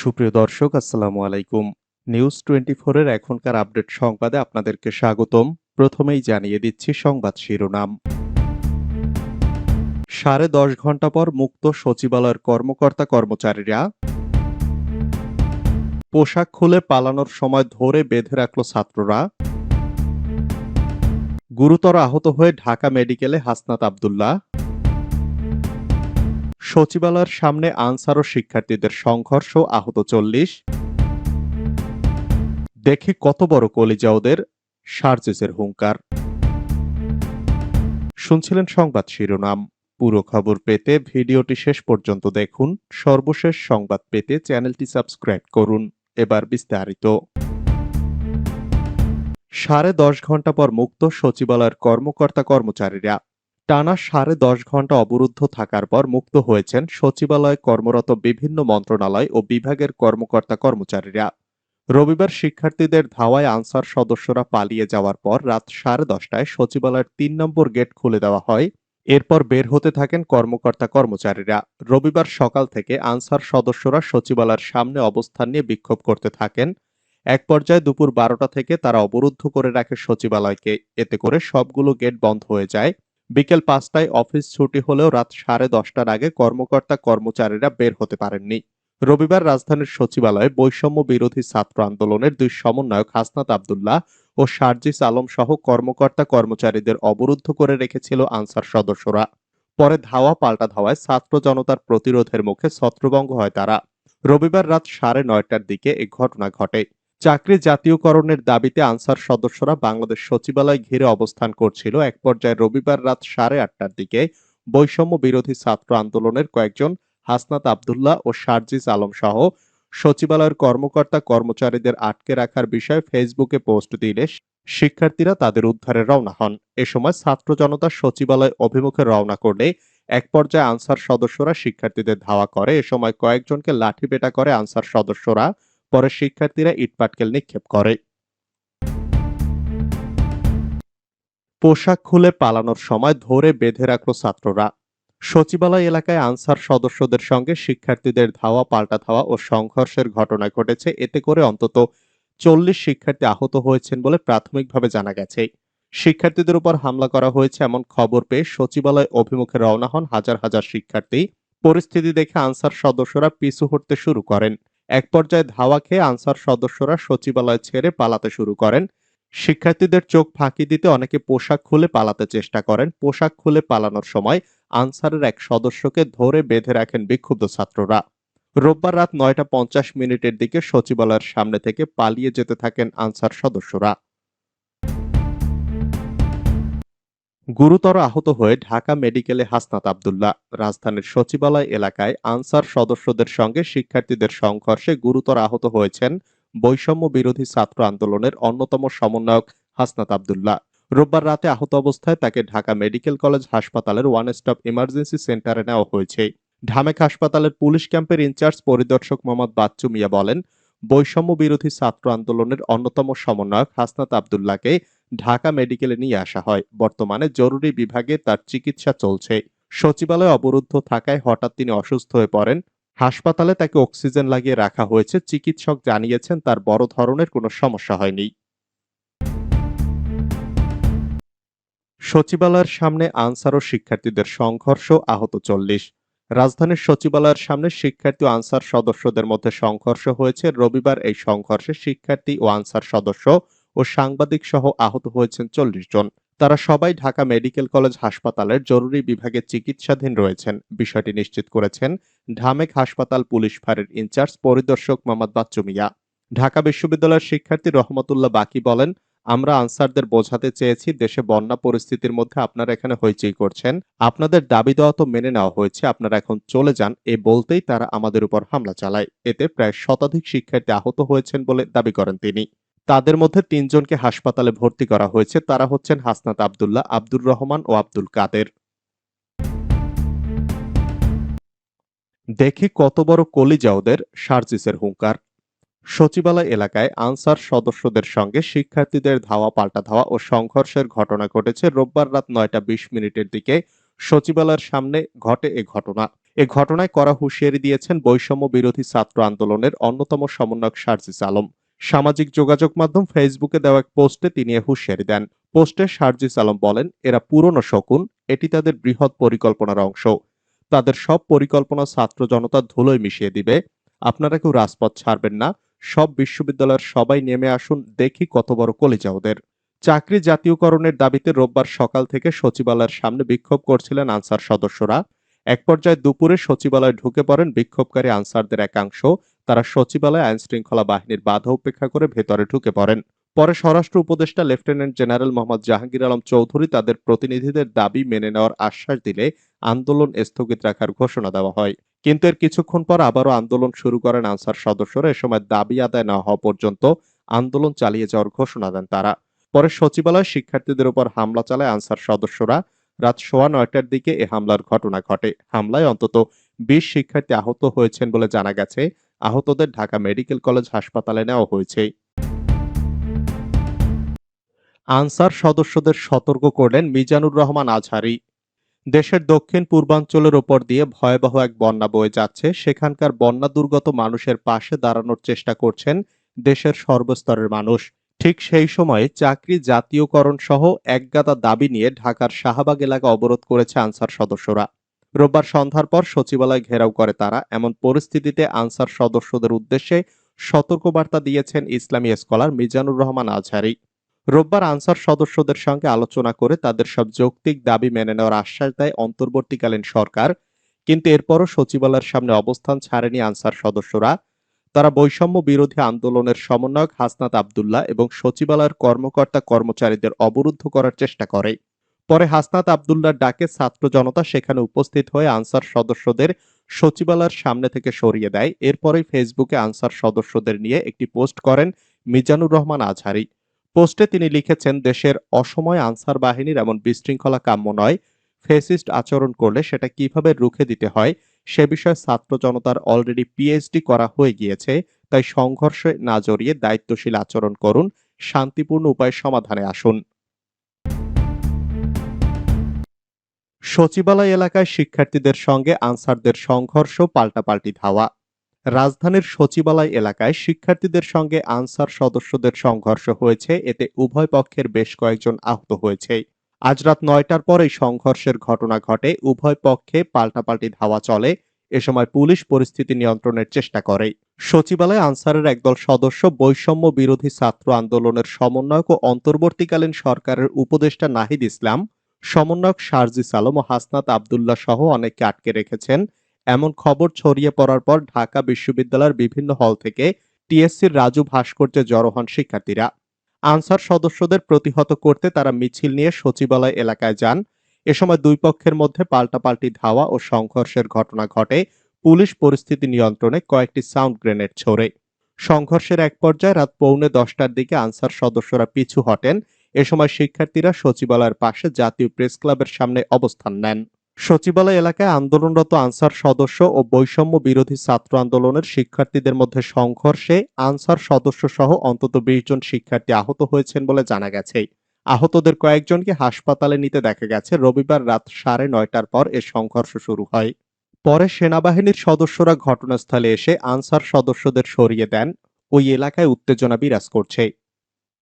সুপ্রিয় দর্শক, আসসালামু আলাইকুম। নিউজ টোয়েন্টি এর এখনকার আপডেট সংবাদে আপনাদেরকে স্বাগতম। প্রথমেই জানিয়ে দিচ্ছি সংবাদ শিরোনাম। সাড়ে দশ ঘণ্টা পর মুক্ত সচিবালয়ের কর্মকর্তা কর্মচারীরা। পোশাক খুলে পালানোর সময় ধরে বেঁধে রাখল ছাত্ররা। গুরুতর আহত হয়ে ঢাকা মেডিকেলে হাসনাত আবদুল্লাহ। সচিবালয়ের সামনে আনসার ও শিক্ষার্থীদের সংঘর্ষ, আহত চল্লিশ। দেখি কত বড় কলিজা ওদের, সার্জেসের হুঙ্কার। শুনছিলেন সংবাদ শিরোনাম। পুরো খবর পেতে ভিডিওটি শেষ পর্যন্ত দেখুন। সর্বশেষ সংবাদ পেতে চ্যানেলটি সাবস্ক্রাইব করুন। এবার বিস্তারিত। সাড়ে দশ ঘণ্টা পর মুক্ত সচিবালয়ের কর্মকর্তা কর্মচারীরা টানা সাড়ে দশ ঘণ্টা অবরুদ্ধ থাকার পর মুক্ত হয়েছেন সচিবালয়ে কর্মরত বিভিন্ন মন্ত্রণালয় ও বিভাগের কর্মকর্তা কর্মচারীরা। রবিবার শিক্ষার্থীদের ধাওয়ায় আনসার সদস্যরা পালিয়ে যাওয়ার পর রাত সাড়ে দশটায় সচিবালয়ের তিন নম্বর গেট খুলে দেওয়া হয়। এরপর বের হতে থাকেন কর্মকর্তা কর্মচারীরা। রবিবার সকাল থেকে আনসার সদস্যরা সচিবালয়ের সামনে অবস্থান নিয়ে বিক্ষোভ করতে থাকেন। এক পর্যায়ে দুপুর বারোটা থেকে তারা অবরুদ্ধ করে রাখে সচিবালয়কে। এতে করে সবগুলো গেট বন্ধ হয়ে যায়। বিকেল পাঁচটায় অফিস ছুটি হলেও রাত সাড়ে দশটার আগে কর্মকর্তা কর্মচারীরা বের হতে পারেননি। রবিবার রাজধানীর সচিবালয়ে বৈষম্য বিরোধী ছাত্র আন্দোলনের দুই সমন্বয়ক হাসনাত আবদুল্লাহ ও সার্জিস আলম সহ কর্মকর্তা কর্মচারীদের অবরুদ্ধ করে রেখেছিল আনসার সদস্যরা। পরে ধাওয়া পাল্টা ধাওয়ায় ছাত্র জনতার প্রতিরোধের মুখে ছত্রভঙ্গ হয় তারা। রবিবার রাত সাড়ে নয়টার দিকে এ ঘটনা ঘটে। চাকরি জাতীয়করণের দাবিতে আনসার সদস্যরা বাংলাদেশ সচিবালয় ঘিরে অবস্থান করছিল। এক পর্যায়ে রবিবার রাত সাড়ে আটটার দিকে বৈষম্য বিরোধী ছাত্র আন্দোলনের কয়েকজন হাসনাত আবদুল্লাহ ও সার্জিস আলম সহ সচিবালয়ের কর্মকর্তা কর্মচারীদের আটকে রাখার বিষয়ে ফেসবুকে পোস্ট দিলে শিক্ষার্থীরা তাদের উদ্ধারে রওনা হন। এ সময় ছাত্র জনতা সচিবালয় অভিমুখে রওনা করলে এক পর্যায়ে আনসার সদস্যরা শিক্ষার্থীদের ধাওয়া করে। এ সময় কয়েকজনকে লাঠি পেটা করে আনসার সদস্যরা পরে শিক্ষার্থীরা ইটপাটকেল নিক্ষেপ করে। পোশাক খুলে পালানোর সময় ধরে বেঁধে রাখল ছাত্ররা। সচিবালয় এলাকায় আনসার সদস্যদের সঙ্গে শিক্ষার্থীদের ধাওয়া, পাল্টা ধাওয়া ও সংঘর্ষের ঘটনা ঘটেছে। এতে করে অন্তত চল্লিশ শিক্ষার্থী আহত হয়েছেন বলে প্রাথমিকভাবে জানা গেছে। শিক্ষার্থীদের উপর হামলা করা হয়েছে এমন খবর পেয়ে সচিবালয় অভিমুখে রওনা হন হাজার হাজার শিক্ষার্থী। পরিস্থিতি দেখে আনসার সদস্যরা পিছু হটতে শুরু করেন। এক পর্যায়ে ধাওয়া খেয়ে আনসার সদস্যরা সচিবালয় ছেড়ে পালাতে শুরু করেন। শিক্ষার্থীদের চোখ ফাঁকি দিতে অনেকে পোশাক খুলে পালাতে চেষ্টা করেন। পোশাক খুলে পালানোর সময় আনসারের এক সদস্যকে ধরে বেঁধে রাখেন বিক্ষুব্ধ ছাত্ররা। রোববার রাত নয়টা পঞ্চাশ মিনিটের দিকে সচিবালয়ের সামনে থেকে পালিয়ে যেতে থাকেন আনসার সদস্যরা। গুরুতর আহত হয়ে ঢাকা মেডিকেলে হাসনাত আবদুল্লাহ রাজধানীর সচিবালয় এলাকায় আনসার সদস্যদের সঙ্গে শিক্ষার্থীদের সংঘর্ষে গুরুতর আহত হয়েছেন বৈষম্য বিরোধী ছাত্র আন্দোলনের অন্যতম সমন্বয়ক হাসনাত আবদুল্লাহ। রোববার রাতে আহত অবস্থায় তাকে ঢাকা মেডিকেল কলেজ হাসপাতালের ওয়ান স্টপ ইমার্জেন্সি সেন্টারে নেওয়া হয়েছে। ঢামেক হাসপাতালের পুলিশ ক্যাম্পের ইনচার্জ পরিদর্শক মোহাম্মদ বাচ্চু মিয়া বলেন, বৈষম্য বিরোধী ছাত্র আন্দোলনের অন্যতম সমন্বয়ক হাসনাত আবদুল্লাহকে ঢাকা মেডিকেলে নিয়ে আসা হয়। বর্তমানে জরুরি বিভাগে তার চিকিৎসা চলছে। সচিবালয় অবরুদ্ধ থাকায় হঠাৎ তিনি অসুস্থ হয়ে পড়েন। হাসপাতালে তাকে অক্সিজেন লাগিয়ে রাখা হয়েছে। চিকিৎসক জানিয়েছেন, তার বড় ধরনের কোনো সমস্যা হয়নি। সচিবালয়ের সামনে আনসার ও শিক্ষার্থীদের সংঘর্ষ, আহত চল্লিশ। রাজধানীর সচিবালয়ের সামনে শিক্ষার্থী ও আনসার সদস্যদের মধ্যে সংঘর্ষ হয়েছে। রবিবার এই সংঘর্ষে শিক্ষার্থী ও আনসার সদস্য ও সাংবাদিক সহ আহত হয়েছেন চল্লিশ জন। তারা সবাই ঢাকা মেডিকেল কলেজ হাসপাতালের জরুরি বিভাগে চিকিৎসাধীন রয়েছেন। বিষয়টি নিশ্চিত করেছেন ঢামেক হাসপাতাল পুলিশ ফাঁড়ির ইনচার্জ পরিদর্শক মোহাম্মদ বাচ্চু মিয়া। ঢাকা বিশ্ববিদ্যালয়ের শিক্ষার্থী রহমতুল্লাহ বাকি বলেন, আমরা আনসারদের বোঝাতে চেয়েছি, দেশে বন্যা পরিস্থিতির মধ্যে আপনারা এখানে হইচই করছেন। আপনাদের দাবি দেওয়া তো মেনে নেওয়া হয়েছে, আপনারা এখন চলে যান। এ বলতেই তারা আমাদের উপর হামলা চালায়। এতে প্রায় শতাধিক শিক্ষার্থী আহত হয়েছেন বলে দাবি করেন তিনি। তাদের মধ্যে তিনজনকে হাসপাতালে ভর্তি করা হয়েছে। তারা হচ্ছেন হাসনাত আবদুল্লাহ, আব্দুর রহমান ও আব্দুল কাদের। দেখি কত বড় কলিজা ওদের, সার্জিসের হুঙ্কার। সচিবালয় এলাকায় আনসার সদস্যদের সঙ্গে শিক্ষার্থীদের ধাওয়া পাল্টা ধাওয়া ও সংঘর্ষের ঘটনা ঘটেছে রোববার রাত নয়টা বিশ মিনিটের দিকে। সচিবালয়ের সামনে ঘটে এ ঘটনা। এ ঘটনায় কড়া হুঁশিয়ারি দিয়েছেন বৈষম্য বিরোধী ছাত্র আন্দোলনের অন্যতম সমন্বয়ক সার্জিস আলম। সামাজিক যোগাযোগ মাধ্যম ফেসবুকে দেওয়া এক পোস্টে তিনি এ হুঁশিয়ারি দেন। পোস্টে সার্জিস আলম বলেন, এরা পুরনো শকুন, এটি তাদের বৃহৎ পরিকল্পনার অংশ। তাদের সব পরিকল্পনা ছাত্র জনতা ধুলোয় মিশিয়ে দিবে। আপনারা কেউ রাজপথ ছাড়বেন না। সব বিশ্ববিদ্যালয়ের সবাই নেমে আসুন, দেখি কত বড় কলিজা ওদের। চাকরি জাতীয়করণের দাবিতে রোববার সকাল থেকে সচিবালয়ের সামনে বিক্ষোভ করছিলেন আনসার সদস্যরা। এক পর্যায়ে দুপুরে সচিবালয়ে ঢুকে পড়েন বিক্ষোভকারী আনসারদের একাংশ। তারা সচিবালয়ে আইন শৃঙ্খলা বাহিনীর বাধা উপেক্ষা করে ভেতরে ঢুকে পড়েন। পরে স্বরাষ্ট্র উপদেষ্টা লেফটেন্যান্ট জেনারেল মোহাম্মদ জাহাঙ্গীর আলম চৌধুরী তাদের প্রতিনিধিদের দাবি মেনে নেওয়ার আশ্বাস দিলে আন্দোলন স্থগিত রাখার ঘোষণা দেওয়া হয়। কিন্তু এর কিছুক্ষণ পর আবারও আন্দোলন শুরু করেন আনসার সদস্যরা। এ সময় দাবি আদায় না হওয়া পর্যন্ত আন্দোলন চালিয়ে যাওয়ার ঘোষণা দেন তারা। পরে সচিবালয় শিক্ষার্থীদের উপর হামলা চালায় আনসার সদস্যরা। রাত সোয়া নয়টার দিকে এ হামলার ঘটনা ঘটে। হামলায় অন্তত বিশ শিক্ষার্থী আহত হয়েছেন বলে জানা গেছে। আহতদের ঢাকা মেডিকেল কলেজ হাসপাতালে নেওয়া হয়েছে। আনসার সদস্যদের সতর্ক করলেন মিজানুর রহমান আজহারি। দেশের দক্ষিণ পূর্বাঞ্চলের ওপর দিয়ে ভয়াবহ এক বন্যা বয়ে যাচ্ছে। সেখানকার বন্যা দুর্গত মানুষের পাশে দাঁড়ানোর চেষ্টা করছেন দেশের সর্বস্তরের মানুষ। ঠিক সেই সময়ে চাকরি জাতীয়করণ সহ একগাদা দাবি নিয়ে ঢাকার শাহবাগ এলাকা অবরোধ করেছে আনসার সদস্যরা। রোববার সন্ধ্যার পর সচিবালয় ঘেরাও করে তারা। এমন পরিস্থিতিতে আনসার সদস্যদের উদ্দেশ্যে সতর্কবার্তা দিয়েছেন ইসলামী স্কলার মিজানুর রহমান আজহারি। রোববার আনসার সদস্যদের সঙ্গে আলোচনা করে তাদের সব যৌক্তিক দাবি মেনে নেওয়ার আশ্বাস দেয় অন্তর্বর্তীকালীন সরকার। কিন্তু এরপরও সচিবালয়ের সামনে অবস্থান ছাড়েনি আনসার সদস্যরা। তারা বৈষম্য বিরোধী আন্দোলনের সমন্বয়ক হাসনাত আবদুল্লাহ এবং সচিবালয়ের কর্মকর্তা কর্মচারীদের অবরুদ্ধ করার চেষ্টা করে। পরে হাসনাত আবদুল্লাহর ডাকে ছাত্র জনতা সেখানে উপস্থিত হয়ে আনসার সদস্যদের সচিবালয়ের সামনে থেকে সরিয়ে দেয়। এরপরেই ফেসবুকে আনসার সদস্যদের নিয়ে একটি পোস্ট করেন মিজানুর রহমান আজহারি। পোস্টে তিনি লিখেছেন, দেশের অসময় আনসার বাহিনীর এমন বিশৃঙ্খলা কাম্য নয়। ফেসিস্ট আচরণ করলে সেটা কীভাবে রুখে দিতে হয় সে বিষয়ে ছাত্র জনতার অলরেডি পিএইচডি করা হয়ে গিয়েছে, তাই সংঘর্ষে না জড়িয়ে দায়িত্বশীল আচরণ করুন, শান্তিপূর্ণ উপায়ে সমাধানে আসুন। সচিবালয় এলাকায় শিক্ষার্থীদের সঙ্গে আনসারদের সংঘর্ষ পাল্টাপাল্টি ধাওয়া। রাজধানীর সচিবালয় এলাকায় শিক্ষার্থীদের সঙ্গে আনসার সদস্যদের সংঘর্ষ হয়েছে, এতে উভয় পক্ষের বেশ কয়েকজন আহত হয়েছে। আজ রাত নয়টার পর এই সংঘর্ষের ঘটনা ঘটে। উভয় পক্ষে পাল্টাপাল্টি ধাওয়া চলে। এ সময় পুলিশ পরিস্থিতি নিয়ন্ত্রণের চেষ্টা করে। সচিবালয়ে আনসারের একদল সদস্য বৈষম্য বিরোধী ছাত্র আন্দোলনের সমন্বয়ক ও অন্তর্বর্তীকালীন সরকারের উপদেষ্টা নাহিদ ইসলাম, সমন্বয়ক শারজিস আলম ও হাসনাত আবদুল্লাহ সহ অনেককে আটকে রেখেছেন। এমন খবর ছড়িয়ে পড়ার পর ঢাকা বিশ্ববিদ্যালয়ের বিভিন্ন হল থেকে টিএসসির রাজু ভাস্কর্যে জড়ো হন শিক্ষার্থীরা। আনসার সদস্যদের প্রতিহত করতে তারা মিছিল নিয়ে সচিবালয় এলাকায় যান। এ সময় দুই পক্ষের মধ্যে পাল্টাপাল্টি ধাওয়া ও সংঘর্ষের ঘটনা ঘটে। পুলিশ পরিস্থিতি নিয়ন্ত্রণে কয়েকটি সাউন্ড গ্রেনেড ছোড়ে। সংঘর্ষের এক পর্যায়ে রাত পৌনে দশটার দিকে আনসার সদস্যরা পিছু হটেন। এ সময় শিক্ষার্থীরা সচিবালয়ের পাশে জাতীয় প্রেস ক্লাবের সামনে অবস্থান নেন। সচিবালয় এলাকায় আন্দোলনরত আনসার সদস্য ও বৈষম্য বিরোধী ছাত্র আন্দোলনের শিক্ষার্থীদের মধ্যে সংঘর্ষে আনসার সদস্য সহ অন্তত বিশ জন শিক্ষার্থী আহত হয়েছেন বলে জানা গেছে। আহতদের কয়েকজনকে হাসপাতালে নিতে দেখা গেছে। রবিবার রাত সাড়ে নয়টার পর এ সংঘর্ষ শুরু হয়। পরে সেনাবাহিনীর সদস্যরা ঘটনাস্থলে এসে আনসার সদস্যদের সরিয়ে দেন। ওই এলাকায় উত্তেজনা বিরাজ করছে।